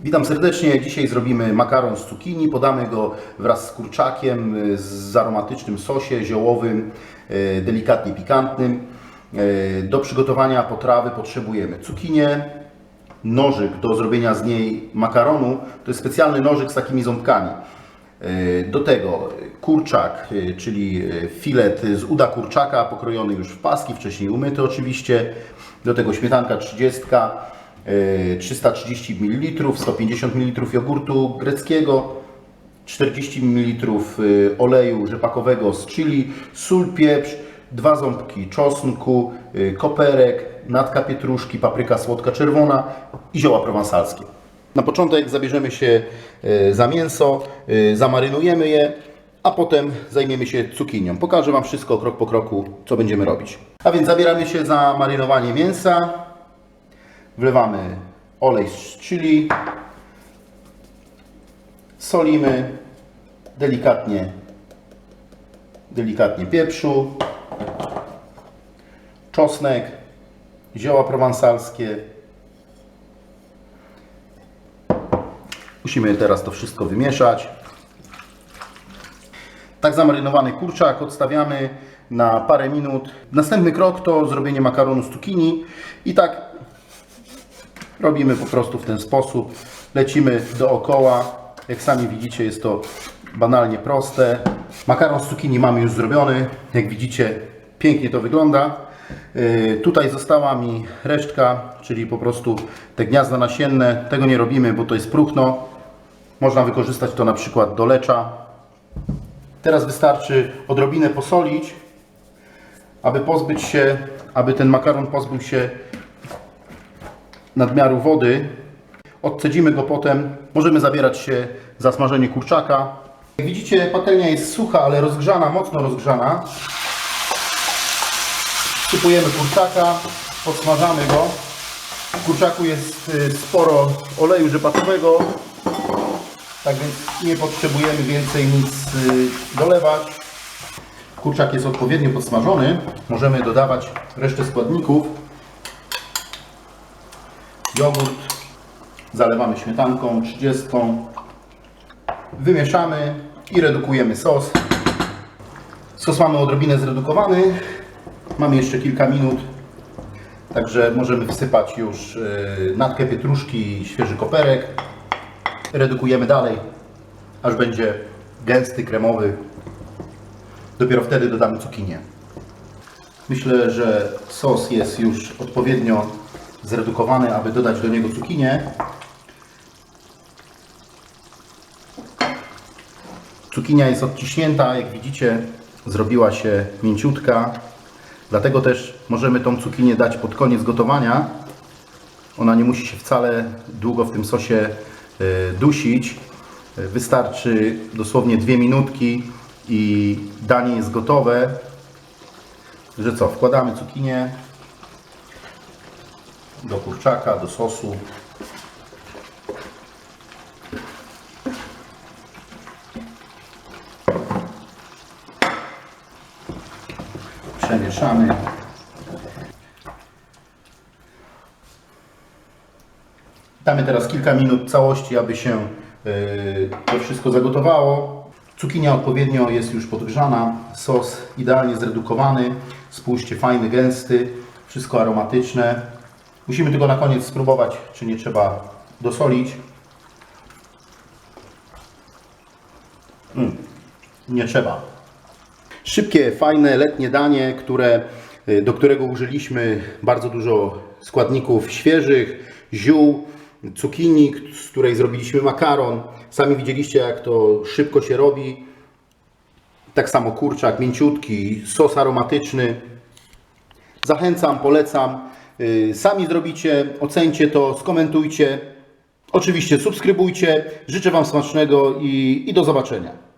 Witam serdecznie. Dzisiaj zrobimy makaron z cukinii. Podamy go wraz z kurczakiem z aromatycznym sosie ziołowym, y, delikatnie pikantnym. Y, Do przygotowania potrawy potrzebujemy cukinię, nożyk do zrobienia z niej makaronu. To jest specjalny nożyk z takimi ząbkami. Y, Do tego kurczak, czyli filet z uda kurczaka, pokrojony już w paski, wcześniej umyty oczywiście. Do tego śmietanka 30, y, 330 ml, 150 ml jogurtu greckiego, 40 ml y, oleju rzepakowego z chili, sól, pieprz, dwa ząbki czosnku, y, koperek, natka pietruszki, papryka słodka czerwona i zioła prowansalskie. Na początek zabierzemy się y, za mięso, zamarynujemy je, a potem zajmiemy się cukinią. Pokażę Wam wszystko krok po kroku, co będziemy robić. A więc zabieramy się za marynowanie mięsa. Wlewamy olej z chili, solimy, delikatnie, delikatnie pieprzu, czosnek, zioła prowansalskie. Musimy teraz to wszystko wymieszać. Tak zamarynowany kurczak odstawiamy na parę minut. Następny krok to zrobienie makaronu z cukinii i tak robimy po prostu w ten sposób. Lecimy dookoła. Jak sami widzicie jest to banalnie proste. Makaron z cukinii mamy już zrobiony. Jak widzicie pięknie to wygląda. Yy, Tutaj została mi resztka, czyli po prostu te gniazda nasienne. Tego nie robimy, bo to jest próchno. Można wykorzystać to na przykład do lecza. Teraz wystarczy odrobinę posolić, aby pozbyć się, aby ten makaron pozbył się nadmiaru wody. Odcedzimy go potem. Możemy zabierać się za smażenie kurczaka. Jak widzicie, patelnia jest sucha, ale rozgrzana, mocno rozgrzana. Wsypujemy kurczaka, podsmażamy go. W kurczaku jest y, sporo oleju rzepakowego, tak więc nie potrzebujemy więcej nic y, dolewać. Kurczak jest odpowiednio podsmażony. Możemy dodawać resztę składników. Jogurt zalewamy śmietanką 30. Wymieszamy i redukujemy sos. Sos mamy odrobinę zredukowany. Mamy jeszcze kilka minut. Także możemy wsypać już y, natkę pietruszki i świeży koperek. Redukujemy dalej, aż będzie gęsty, kremowy. Dopiero wtedy dodamy cukinię. Myślę, że sos jest już odpowiednio zredukowany, aby dodać do niego cukinię. Cukinia jest odciśnięta, jak widzicie, zrobiła się mięciutka. Dlatego też możemy tą cukinię dać pod koniec gotowania. Ona nie musi się wcale długo w tym sosie y, dusić. Y, Wystarczy dosłownie dwie minutki i danie jest gotowe. Że co, wkładamy cukinię do kurczaka, do sosu. Przemieszamy. Damy teraz kilka minut całości, aby się yy, to wszystko zagotowało. Cukinia odpowiednio jest już podgrzana, sos idealnie zredukowany. Spójrzcie, fajny, gęsty, wszystko aromatyczne. Musimy tylko na koniec spróbować, czy nie trzeba dosolić. Mm, nie trzeba. Szybkie, fajne, letnie danie, które, y, do którego użyliśmy bardzo dużo składników świeżych, ziół, cukinii, z której zrobiliśmy makaron. Sami widzieliście, jak to szybko się robi. Tak samo kurczak, mięciutki, sos aromatyczny. Zachęcam, polecam. Y, Sami zrobicie, ocencie to, skomentujcie. Oczywiście subskrybujcie. Życzę Wam smacznego i, i do zobaczenia.